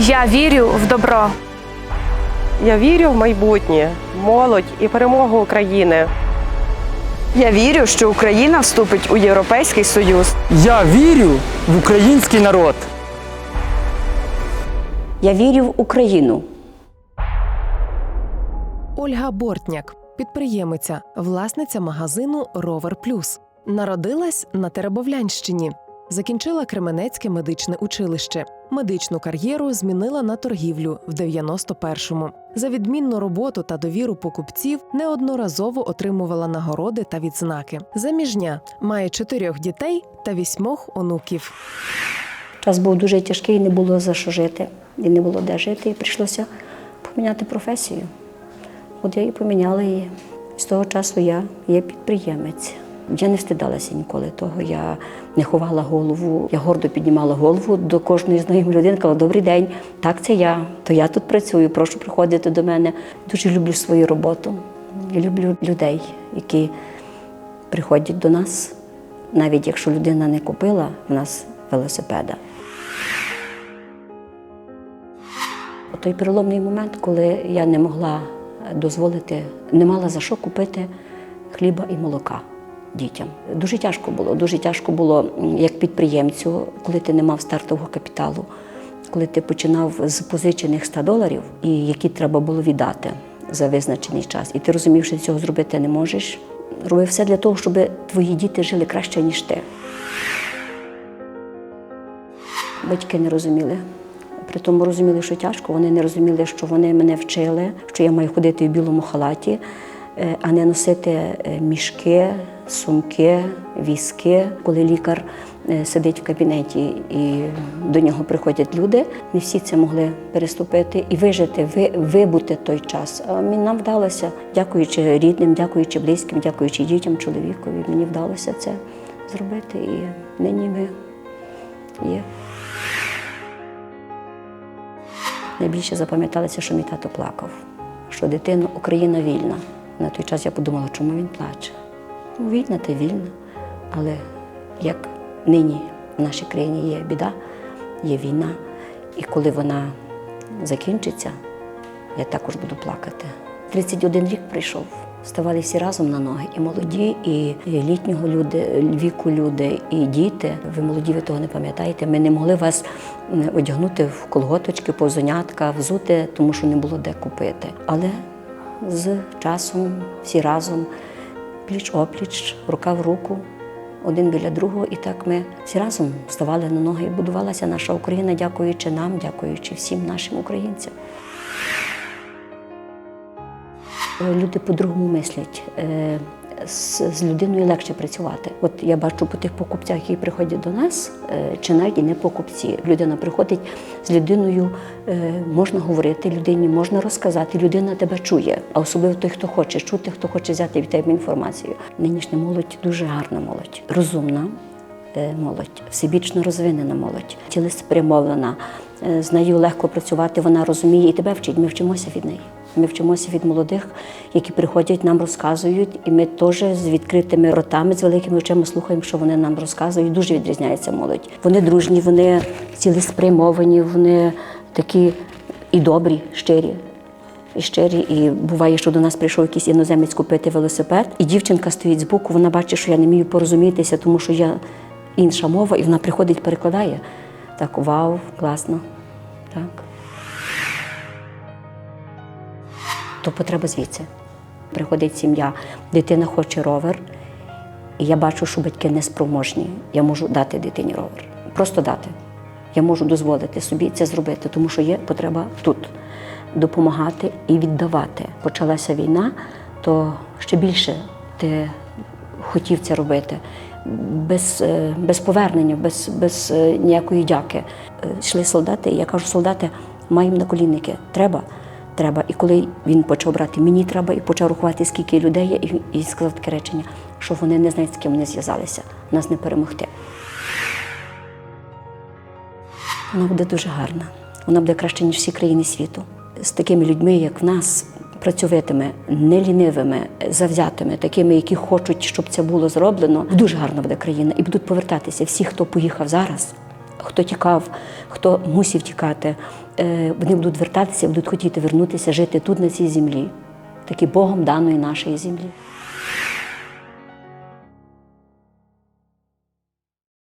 Я вірю в добро. Я вірю в майбутнє, молодь і перемогу України. Я вірю, що Україна вступить у Європейський Союз. Я вірю в український народ. Я вірю в Україну. Ольга Бортняк, підприємиця, власниця магазину Ровер Плюс. Народилась на Теребовлянщині. Закінчила Кременецьке медичне училище. Медичну кар'єру змінила на торгівлю в 91-му. За відмінну роботу та довіру покупців неодноразово отримувала нагороди та відзнаки. Заміжня має чотирьох дітей та вісьмох онуків. Час був дуже тяжкий, не було за що жити, і не було де жити, і прийшлося поміняти професію. От я і поміняла її. З того часу я є підприємець. Я не встидалася ніколи того. Я не ховала голову. Я гордо піднімала голову до кожної знайомої людини. Казала, добрий день, так це я. То я тут працюю, прошу приходити до мене. Дуже люблю свою роботу. Я люблю людей, які приходять до нас, навіть якщо людина не купила в нас велосипеда. Той переломний момент, коли я не могла дозволити, не мала за що купити хліба і молока дітям. Дуже тяжко було. Дуже тяжко було як підприємцю, коли ти не мав стартового капіталу, коли ти починав з позичених 100 доларів, і які треба було віддати за визначений час. І ти розумів, що цього зробити не можеш. Робив все для того, щоб твої діти жили краще, ніж ти. Батьки не розуміли. При тому розуміли, що тяжко. Вони не розуміли, що вони мене вчили, що я маю ходити в білому халаті, е, а не носити е, мішки, сумки, візки. Коли лікар е, сидить в кабінеті і до нього приходять люди, не всі це могли переступити і вижити, вибути той час. А нам вдалося, дякуючи рідним, дякуючи близьким, дякуючи дітям, чоловікові, мені вдалося це зробити. І нині ми є. Найбільше запам'яталося, що мій тато плакав, що дитина Україна вільна. На той час я подумала, чому він плаче. Ну, вільна та вільна. Але як нині в нашій країні є біда, є війна, і коли вона закінчиться, я також буду плакати. 31 рік прийшов. Ставали всі разом на ноги, і молоді, і літнього люди, віку люди, і діти. Ви молоді, ви того не пам'ятаєте. Ми не могли вас одягнути в колготочки, повзунятка, взути, тому що не було де купити. Але з часом всі разом, пліч опліч, рука в руку, один біля другого, і так ми всі разом вставали на ноги і будувалася наша Україна, дякуючи нам, дякуючи всім нашим українцям. Люди по-другому мислять. З, з людиною легше працювати. От я бачу по тих покупцях, які приходять до нас, е, чи навіть і не покупці. Людина приходить з людиною, е, можна говорити, людині можна розказати, людина тебе чує, а особливо той, хто хоче чути, хто хоче взяти від тебе інформацію. Нинішня молодь дуже гарна молодь, розумна е, молодь, всебічно розвинена молодь, цілеспрямована, з нею легко працювати, вона розуміє і тебе вчить. Ми вчимося від неї. Ми вчимося від молодих, які приходять, нам розказують, і ми теж з відкритими ротами, з великими очима слухаємо, що вони нам розказують. Дуже відрізняється молодь. Вони дружні, вони цілеспрямовані, вони такі і добрі, щирі. І щирі, і буває, що до нас прийшов якийсь іноземець купити велосипед, і дівчинка стоїть збоку, вона бачить, що я не вмію порозумітися, тому що я інша мова, і вона приходить, перекладає. Так, вау, класно. Так. То потреба звідси. Приходить сім'я, дитина хоче ровер, і я бачу, що батьки неспроможні. Я можу дати дитині ровер. Просто дати. Я можу дозволити собі це зробити, тому що є потреба тут допомагати і віддавати. Почалася війна, то ще більше ти хотів це робити. Без, е, без повернення, без, без е, ніякої дяки. Е, Йшли солдати, і я кажу, солдати, маємо наколінники. Треба? Треба. І коли він почав брати мені треба і почав рахувати, скільки людей є, і, сказав таке речення, що вони не знають, з ким вони зв'язалися, нас не перемогти. Вона буде дуже гарна. Вона буде краще, ніж всі країни світу. З такими людьми, як в нас, працьовитими, нелінивими, завзятими, такими, які хочуть, щоб це було зроблено. Дуже гарна буде країна. І будуть повертатися всі, хто поїхав зараз, хто тікав, хто мусив тікати, е, вони будуть вертатися, будуть хотіти вернутися, жити тут, на цій землі, такі Богом даної нашої землі.